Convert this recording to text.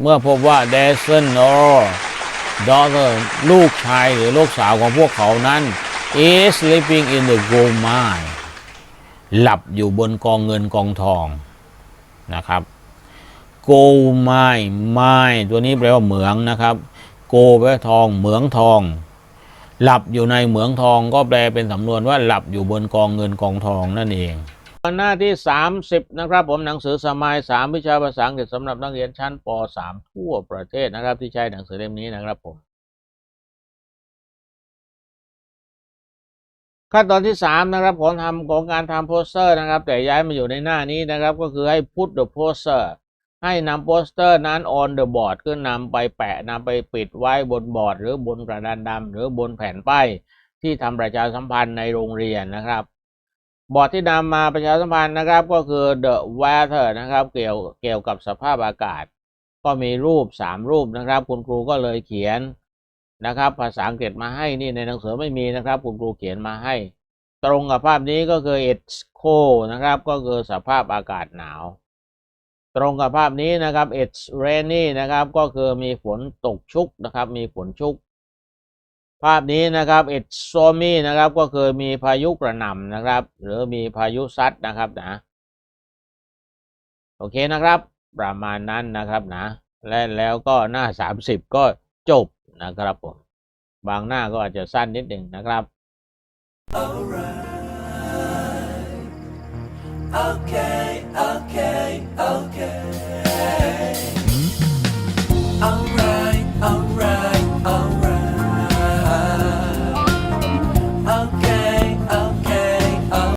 เมื่อพบว่า their son or daughter ลูกชายหรือลูกสาวของพวกเขานั้น is sleeping in the gold mine หลับอยู่บนกองเงินกองทองนะครับ gold mine mine ตัวนี้แปลว่าเหมืองนะครับ gold แปลว่าทอง เหมืองทอง หลับอยู่ในเหมืองทองก็แปลเป็นสำนวนว่าหลับอยู่บนกองเงินกองทองนั่นเอง หน้าที่ 30 นะครับ ผมหนังสือสมัย 3 วิชาภาษาอังกฤษสำหรับนักเรียนชั้นป .3 ทั่วประเทศนะครับ ที่ใช้หนังสือเล่มนี้นะครับผมขั้นตอนที่ 3 นะครับของทำของการทำโปสเตอร์นะครับ แต่ย้ายมาอยู่ในหน้านี้นะครับ ก็คือให้ put the poster ให้นำโปสเตอร์นั้น on the board คือนำไปแปะนำไปปิดไว้บนบอร์ด หรือบนกระดานดำหรือบนแผ่นป้ายที่ทำประชาสัมพันธ์ในโรงเรียนนะครับ บอร์ดที่นำมาประชาสัมพันธ์นะครับก็คือ the weather นะครับ เกี่ยวเกี่ยวกับสภาพอากาศ ก็มีรูป 3 รูปนะครับ คุณครูก็เลยเขียนนะครับ ภาษาอังกฤษมาให้นี่ในหนังสือไม่มีนะครับ คุณครูเขียนมาให้ ตรงกับภาพนี้ก็คือ it's cold นะครับ ก็คือสภาพอากาศหนาว ตรงกับภาพนี้นะครับ it's rainy นะครับ ก็คือมีฝนตกชุกนะครับ มีฝนชุก ภาพนี้นะครับ it's stormy นะครับก็คือมีพายุกระหน่ำนะครับ หรือมีพายุซัดนะครับนะโอเคนะครับ ประมาณนั้นนะครับนะและแล้วก็หน้า 30 ก็จบนะครับผมบางหน้าก็อาจจะสั้นนิดหนึ่งนะครับ Okay, okay.